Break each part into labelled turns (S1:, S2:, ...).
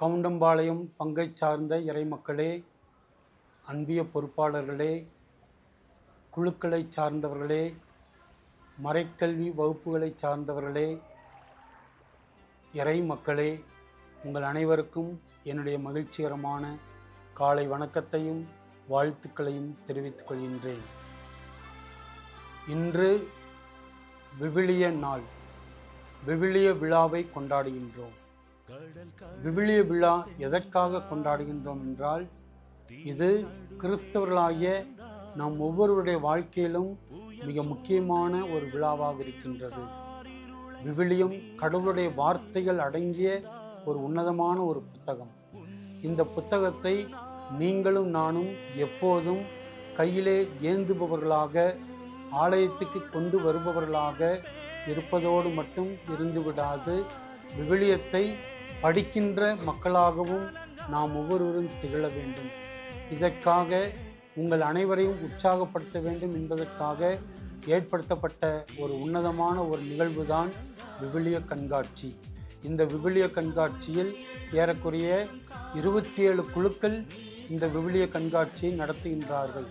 S1: கவுண்டம்பாளையம் பங்கை சார்ந்த இறைமக்களே அன்பிய பொறுப்பாளர்களே குழுக்களை சார்ந்தவர்களே மறைக்கல்வி வகுப்புகளை சார்ந்தவர்களே இறை மக்களே உங்கள் அனைவருக்கும் என்னுடைய மகிழ்ச்சிகரமான காலை வணக்கத்தையும் வாழ்த்துக்களையும் தெரிவித்துக் கொள்கின்றேன். இன்று விவிலிய நாள். விவிலிய விழாவை கொண்டாடுகின்றோம். விவிலிய விழா எதற்காக கொண்டாடுகின்றோம் என்றால் இது கிறிஸ்தவர்களாகிய நாம் ஒவ்வொருவருடைய வாழ்க்கையிலும் மிக முக்கியமான ஒரு விழாவாக இருக்கின்றது. விவிலியம் கடவுளுடைய வார்த்தைகள் அடங்கிய ஒரு உன்னதமான ஒரு புத்தகம். இந்த புத்தகத்தை நீங்களும் நானும் எப்போதும் கையிலே ஏந்துபவர்களாக ஆலயத்துக்கு கொண்டு வருபவர்களாக இருப்பதோடு மட்டும் இருந்து விடாது விவிலியத்தை படிக்கின்ற மக்களாகவும் நாம் ஒவ்வொருவரும் திகழ வேண்டும். இதற்காக உங்கள் அனைவரையும் உற்சாகப்படுத்த வேண்டும் என்பதற்காக ஏற்படுத்தப்பட்ட ஒரு உன்னதமான ஒரு நிகழ்வு தான் விவிலிய கண்காட்சி. இந்த விவிலிய கண்காட்சியில் ஏறக்குறைய இருபத்தி ஏழு குழுக்கள் இந்த விவிலிய கண்காட்சியை நடத்துகின்றார்கள்.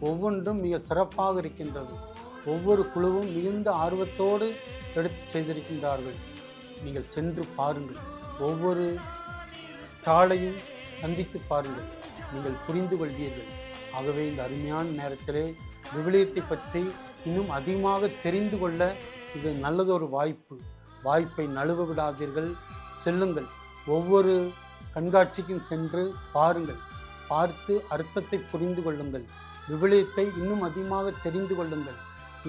S1: ஒவ்வொன்றும் மிக சிறப்பாக இருக்கின்றது. ஒவ்வொரு குழுவும் மிகுந்த ஆர்வத்தோடு எடுத்து செய்திருக்கின்றார்கள். நீங்கள் சென்று பாருங்கள். ஒவ்வொரு ஸ்டாலையும் சந்தித்து பாருங்கள். நீங்கள் புரிந்து கொள்வீர்கள். ஆகவே இந்த அருமையான நேரத்திலே விவிலியத்தை பற்றி இன்னும் அதிகமாக தெரிந்து கொள்ள இது நல்லதொரு வாய்ப்பு. வாய்ப்பை நழுவ விடாதீர்கள். செல்லுங்கள். ஒவ்வொரு கண்காட்சிக்கும் சென்று பாருங்கள். பார்த்து அர்த்தத்தை புரிந்து கொள்ளுங்கள். விவிலியத்தை இன்னும் அதிகமாக தெரிந்து கொள்ளுங்கள்.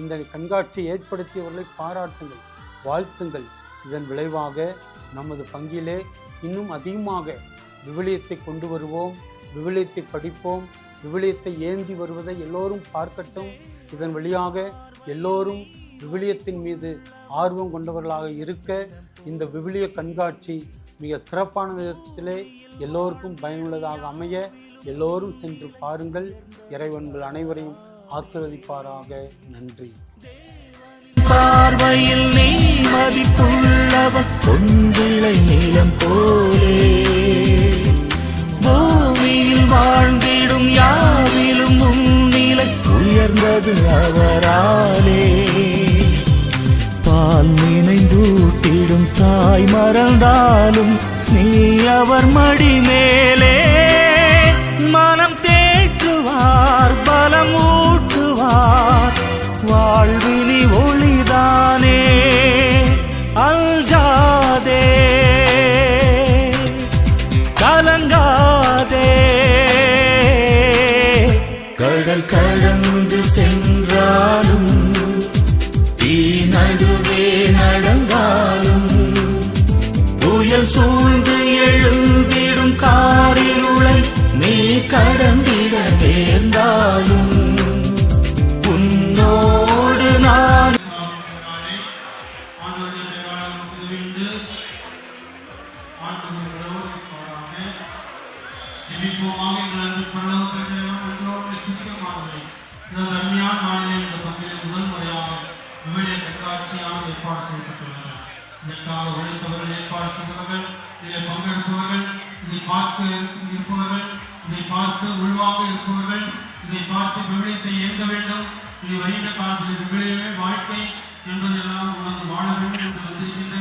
S1: இந்த கண்காட்சியை ஏற்படுத்தியவர்களை பாராட்டுங்கள். வாழ்த்துங்கள். இதன் விளைவாக நமது பங்கிலே இன்னும் அதிகமாக விவிலியத்தை கொண்டு வருவோம் விவிலியத்தை படிப்போம் விவிலியத்தை ஏந்தி வருவதை எல்லோரும் பார்க்கட்டும். இதன் வழியாக எல்லோரும் விவிலியத்தின் மீது ஆர்வம் கொண்டவர்களாக இருக்க இந்த விவிலிய கண்காட்சி மிக சிறப்பான விதத்திலே எல்லோருக்கும் பயனுள்ளதாக அமைய எல்லோரும் சென்று பாருங்கள். இறைவன்கள் அனைவரையும் ஆசீர்வதிப்பாராக. நன்றி.
S2: பார்வையில் நீ மதிப்புள்ளவன். கடல் நீளம் போலே. பூமியில் வாழ்ந்திடும் யாவிலும் உன்னிலை உயர்ந்தது அவராலே. பால் நினைந்தூட்டிடும் தாய் மறந்தாலும் நீ அவர் மடி கடல் கடந்து சென்றாலும்
S3: இதற்காக ஏற்பாடு செய்தவர்கள் இதில் பங்கெடுப்பவர்கள் இதை பார்த்து இருப்பவர்கள் இதை பார்த்து உள்வாங்க இருப்பவர்கள் இதை பார்த்து விவிலியத்தை ஏற்க வேண்டும் இது வருகின்ற காலத்தில் விவிலியமே வாழ்க்கை என்பதெல்லாம் உணர்ந்து வாழ வேண்டும் என்று வந்திருக்கின்ற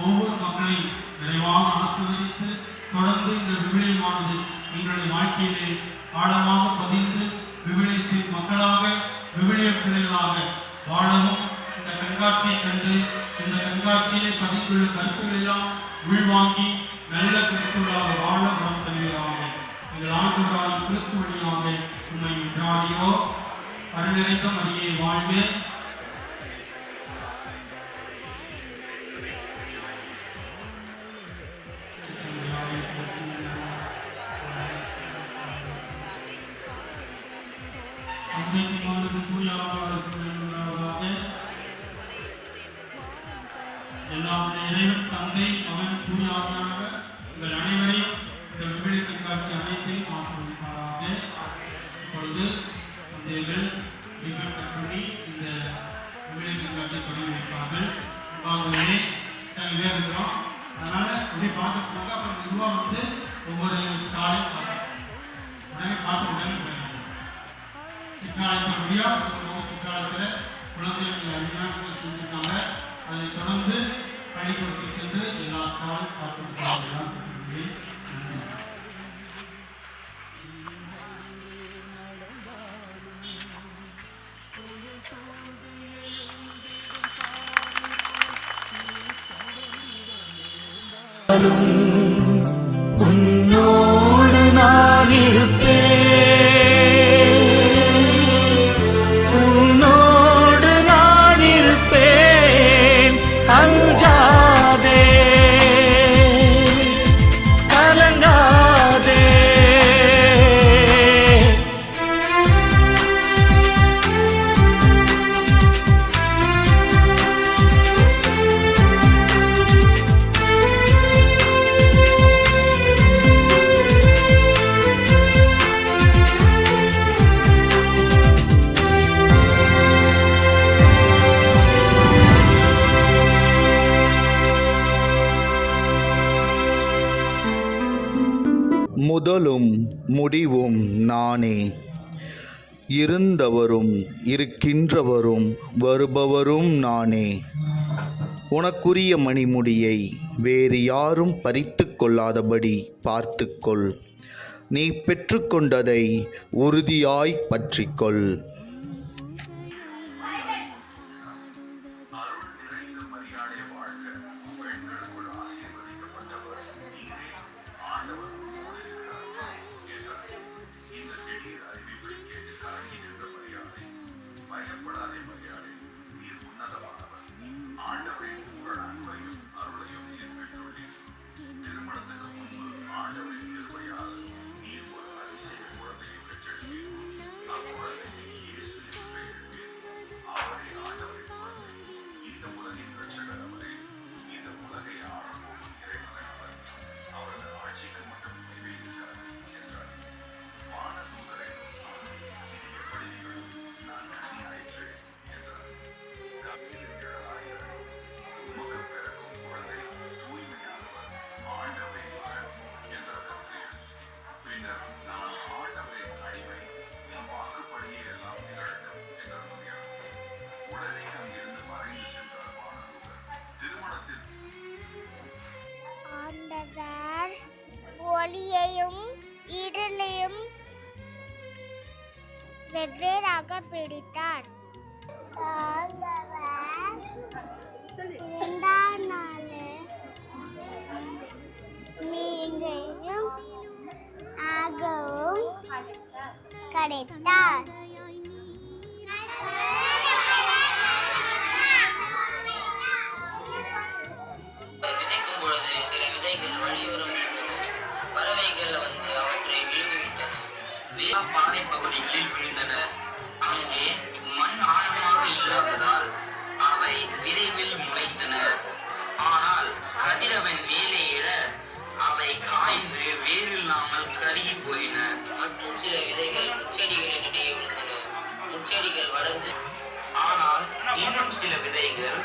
S3: ஒவ்வொரு மக்களை விரைவாக ஆசீர்வதித்து தொடர்ந்து இந்த விவிலியமானது எங்களுடைய வாழ்க்கையிலே ஆழமாக பதிந்து விவிலியத்தின் மக்களாக விவிலிய பிள்ளைகளாக வாழவும் இந்த கண்காட்சியை கண்டு இந்த கண்காட்சியிலே பதிந்துள்ள கருத்துக்கள் எல்லாம் உள்வாங்கி நல்ல கிறிஸ்துவாக வாழ நாம் தருகிறாங்க எங்கள் ஆண்டுகளான கிறிஸ்து வழியாக உண்மை விடாடியோ அருநிறைந்த மரியை வாழ்வு பண்ணிக்கிட்டே இருக்கிறோம். அதனால இதே பார்த்துட்டு அப்புறம் மெதுவாக வந்து ஒவ்வொரு ஸ்டாலையும் உடனே பார்த்து உடனே முடியாது முடியும் சிக்காலத்தில் குழந்தைகள் அதிகமாக செஞ்சுருக்காங்க. அதை தொடர்ந்து பள்ளிக்கூடத்துக்கு சென்று எல்லா காலம் பார்த்து நன்றி
S4: முதலும் முடிவும் நானே. இருந்தவரும் இருக்கின்றவரும் வருபவரும் நானே. உனக்குரிய மணிமுடியை வேறு யாரும் பறித்து கொள்ளாதபடி பார்த்துக்கொள். நீ பெற்றுக்கொண்டதை உறுதியாய் பற்றிக்கொள்.
S5: வெவ்வேறாக பிடித்தார் இரண்டாம் நாள் நீங்கையும் ஆகவும் கிடைத்தார்
S6: பறவைகள் வந்து அவற்றை விழுங்கிவிட்டன. வேற பாறை பகுதிகளில் விழுந்தன. அங்கே மண் ஆழமாக இல்லாததால் அவை விரைவில் முளைத்தன. ஆனால் கதிரவன் மேலே எழ அவை காய்ந்து வேரில்லாமல் கருகி போயின. மற்றும் சில விதைகள் முச்செடிகளின் இடையே விழுந்தன. முச்செடிகள் வளர்ந்து ஆனால் இன்னும் சில விதைகள்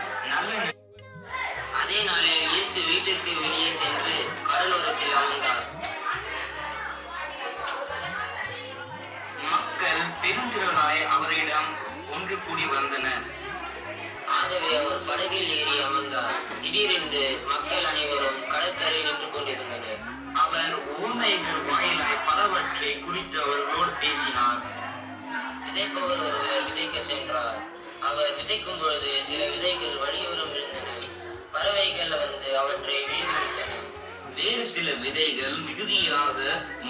S6: ஆகவே அவர் படகில் ஏறி அமர்ந்தார். திடீரென்று மக்கள் அனைவரும் கடற்கரையில் நின்று கொண்டிருந்தனர். அவர் ஊமைகள் வாயிலாய் பலவற்றை குறித்து அவர்களோடு பேசினார். விதைப்பவர் ஒருவர் விதைக்க சென்றார். அவர் விதைக்கும் பொழுது சில விதைகள் வழியோரம் விழுந்தன. பறவைகள் வந்து அவற்றை விழுந்துவிட்டன. வேறு சில விதைகள் மிகுதியாக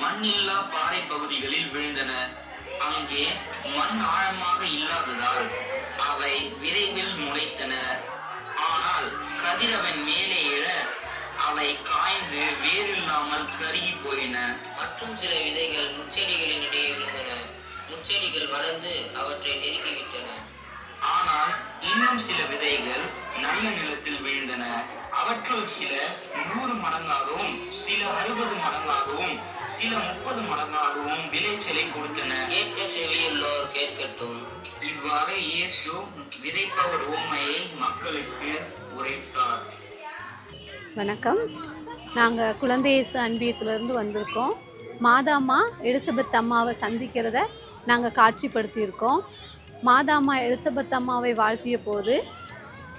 S6: மண்ணில்லா பாறை பகுதிகளில் விழுந்தன. அங்கே மண் ஆழமாக இல்லாததால் அவை விரைவில் முளைத்தன. ஆனால் கதிரவன் மேலே எழ அவை காய்ந்து வேரில்லாமல் கருகி போயின. மற்றும் சில விதைகள் முச்செடிகளின் இடையே விழுந்தன. முச்செடிகள் வளர்ந்து அவற்றை நெருக்கிவிட்டன ஆனால் இன்னும் சில விதைகள் நல்ல நிலத்தில் விழுந்தன. அவற்றுள் சில நூறு மடங்காகவும் சில அறுபது மடங்காகவும் சில முப்பது மடங்காகவும் விளைச்சலை கொடுத்தன. கேட்க செவியுள்ளோர் கேட்கட்டும். இவ்வாறு இயேசு விதைப்பவர் உண்மையை மக்களுக்கு உரைத்தார்.
S7: வணக்கம். நாங்கள் குழந்தையேசு அன்பியத்திலிருந்து வந்திருக்கோம். மாதாம்மா எலிசபெத் அம்மாவை சந்திக்கிறத நாங்கள் காட்சிப்படுத்தியிருக்கோம். மாதாம்மா எலிசபெத் அம்மாவை வாழ்த்திய போது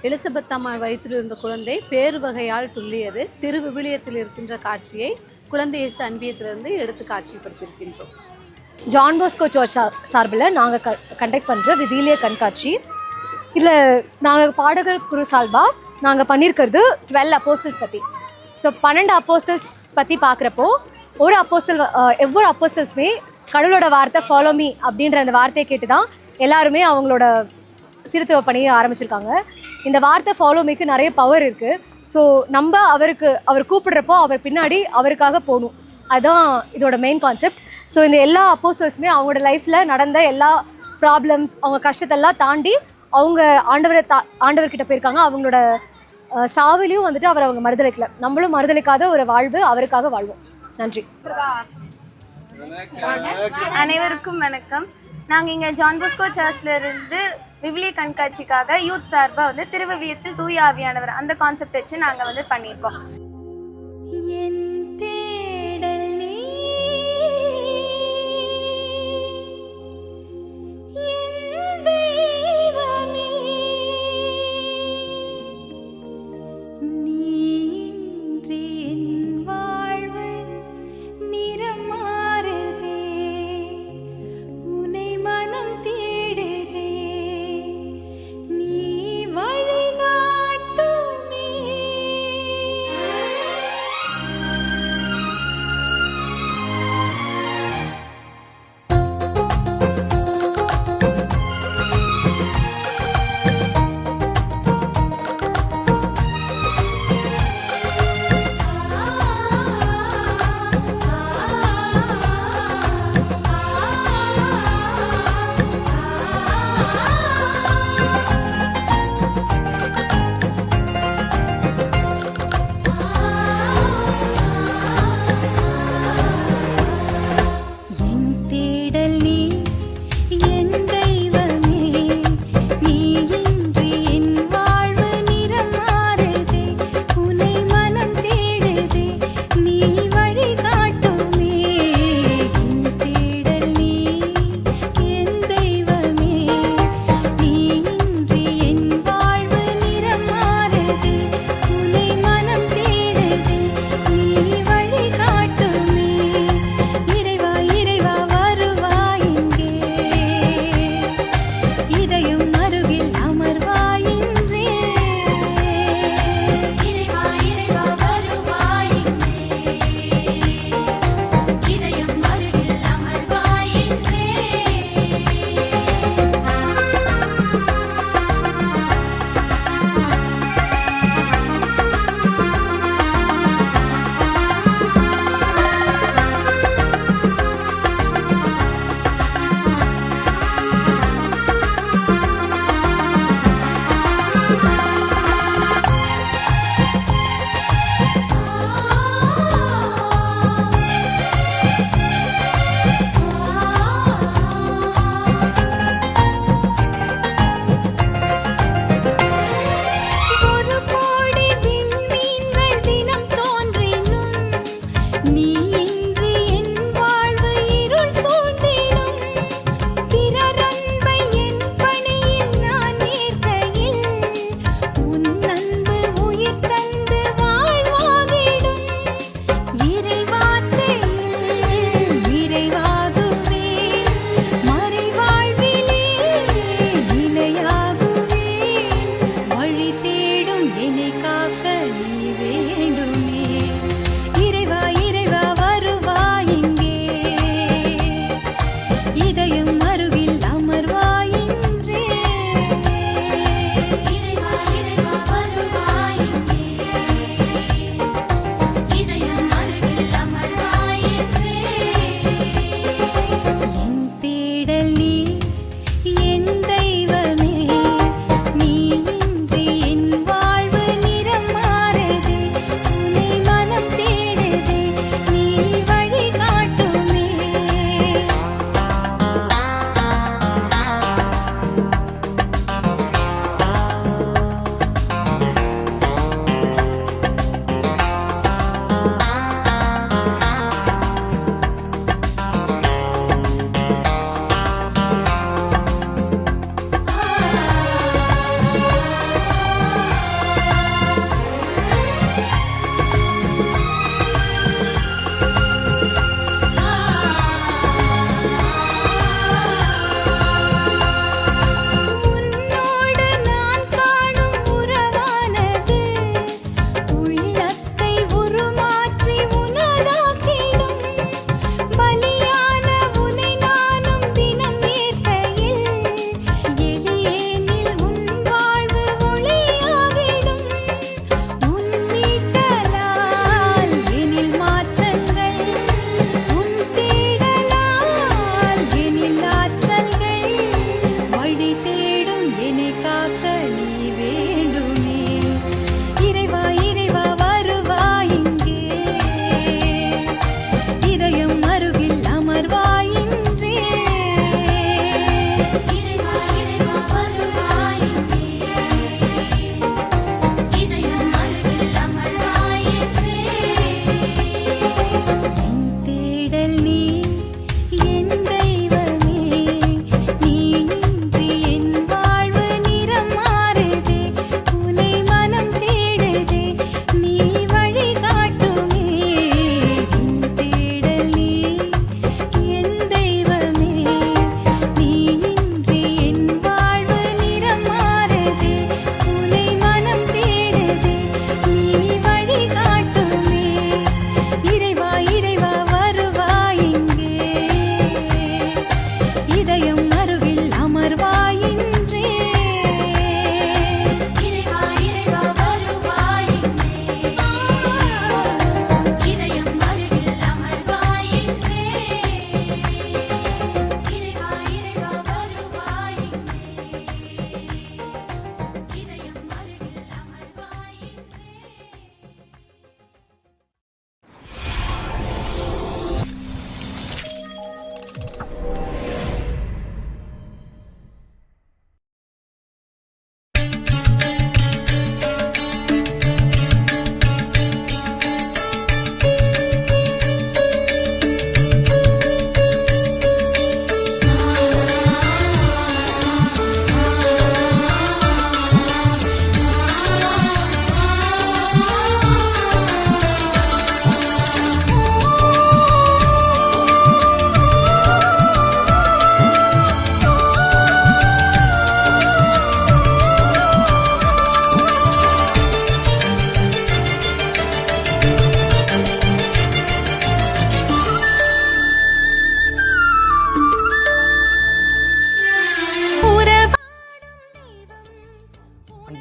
S7: எலிசபெத் அம்மா வயிற்றில் இருந்த குழந்தை பேறு வகையால் துள்ளியது. திருவிவிலியத்தில் இருக்கின்ற காட்சியை குழந்தையேசு அன்பியத்திலிருந்து எடுத்து காட்சிப்படுத்தியிருக்கின்றோம்.
S8: ஜான் போஸ்கோ சர்ச் சார்பில் நாங்கள் க கண்டக்ட் பண்ணுற விதியிலிய கண்காட்சி. இதில் நாங்கள் பாடகர் குரு சால்பாக நாங்கள் பண்ணியிருக்கிறது டுவெல் அப்போசல்ஸ் பற்றி ஸோ பன்னெண்டு அப்போசல்ஸ் பற்றி பார்க்குறப்போ ஒரு அப்போசல் எவ்வொரு அப்போசல்ஸுமே கடவுளோட வார்த்தை ஃபாலோ மீ அப்படின்ற அந்த வார்த்தையை கேட்டு தான் எல்லாருமே அவங்களோட சீர்திருத்த பணியை ஆரம்பிச்சிருக்காங்க. இந்த வார்த்தை ஃபாலோ மீக்கு நிறைய பவர் இருக்குது ஸோ நம்ம அவருக்கு அவர் கூப்பிடுறப்போ அவர் பின்னாடி அவருக்காக போகணும். அதுதான் இதோட மெயின் கான்செப்ட் ஸோ இந்த எல்லா அப்போசல்ஸுமே அவங்களோட லைஃப்பில் நடந்த எல்லா ப்ராப்ளம்ஸ் அவங்க கஷ்டத்தெல்லாம் தாண்டி அவங்க ஆண்டவரை தா ஆண்டவர்கிட்ட போயிருக்காங்க. அவங்களோட சாவிலையும் வந்துட்டு அவர் அவங்க மறுதளிக்கல நம்மளும் மறுதளிக்காத ஒரு வாழ்வு அவருக்காக வாழ்வோம். நன்றி.
S9: அனைவருக்கும் வணக்கம். நாங்கள் இங்கே ஜான் போஸ்கோ சர்ச்ல இருந்து விவிலிய கண்காட்சிக்காக யூத் சார்பாக வந்து திருவிவிலியத்தில் தூய ஆவியானவர் அந்த கான்செப்ட் வச்சு நாங்கள் வந்து பண்ணியிருக்கோம்.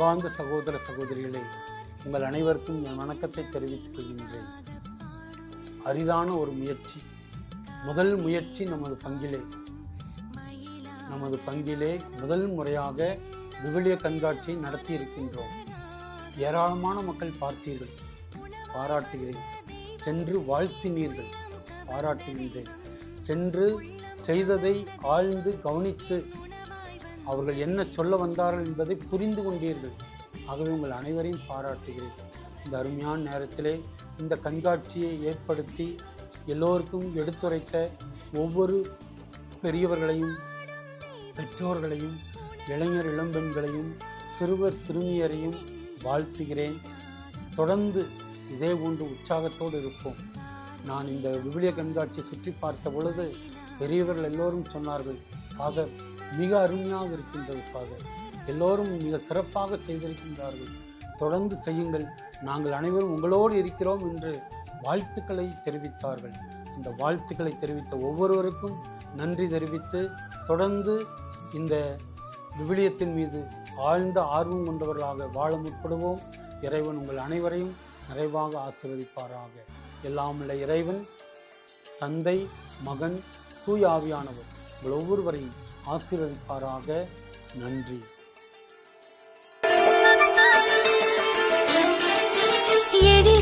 S1: அன்பார்ந்த சகோதர சகோதரிகளே உங்கள் அனைவருக்கும் என் வணக்கத்தை தெரிவித்துக் கொள்கின்றேன். அரிதான ஒரு முயற்சி முதல் முயற்சி நமது பங்கிலே. நமது பங்கிலே முதல் முறையாக விவிலிய கண்காட்சியை நடத்தி இருக்கின்றோம் ஏராளமான மக்கள் பார்த்தீர்கள் பாராட்டுகிறேன். சென்று வாழ்த்தினீர்கள் பாராட்டுகின்றேன். சென்று செய்ததை ஆழ்ந்து கவனித்து அவர்கள் என்ன சொல்ல வந்தார்கள் என்பதை புரிந்து கொண்டீர்கள். ஆகவே உங்கள் அனைவரையும் பாராட்டுகிறேன். இந்த அருமையான நேரத்திலே இந்த கண்காட்சியை ஏற்படுத்தி எல்லோருக்கும் எடுத்துரைத்த ஒவ்வொரு பெரியவர்களையும் பெற்றோர்களையும் இளைஞர் இளம்பெண்களையும் சிறுவர் சிறுமியரையும் வாழ்த்துகிறேன். தொடர்ந்து இதே போன்று உற்சாகத்தோடு இருப்போம். நான் இந்த விவிலிய கண்காட்சியை சுற்றி பார்த்த பொழுது பெரியவர்கள் எல்லோரும் சொன்னார்கள் ஃபாதர் மிக அருமையாக இருக்கின்றது ஃபாதர் எல்லோரும் மிக சிறப்பாக செய்திருக்கின்றார்கள். தொடர்ந்து செய்யுங்கள். நாங்கள் அனைவரும் உங்களோடு இருக்கிறோம் என்று வாழ்த்துக்களை தெரிவித்தார்கள். இந்த வாழ்த்துக்களை தெரிவித்த ஒவ்வொருவருக்கும் நன்றி தெரிவித்து தொடர்ந்து இந்த விவிலியத்தின் மீது ஆழ்ந்த ஆர்வம் கொண்டவர்களாக வாழ முற்படுவோம். இறைவன் உங்கள் அனைவரையும் நிறைவாக ஆசீர்வதிப்பாராக. எல்லாமுள்ள இறைவன் தந்தை மகன் தூய் ஆவியானவர். உங்கள் ஒவ்வொருவரையும் ஆசீர்வதிப்பாராக. நன்றி.
S2: எழி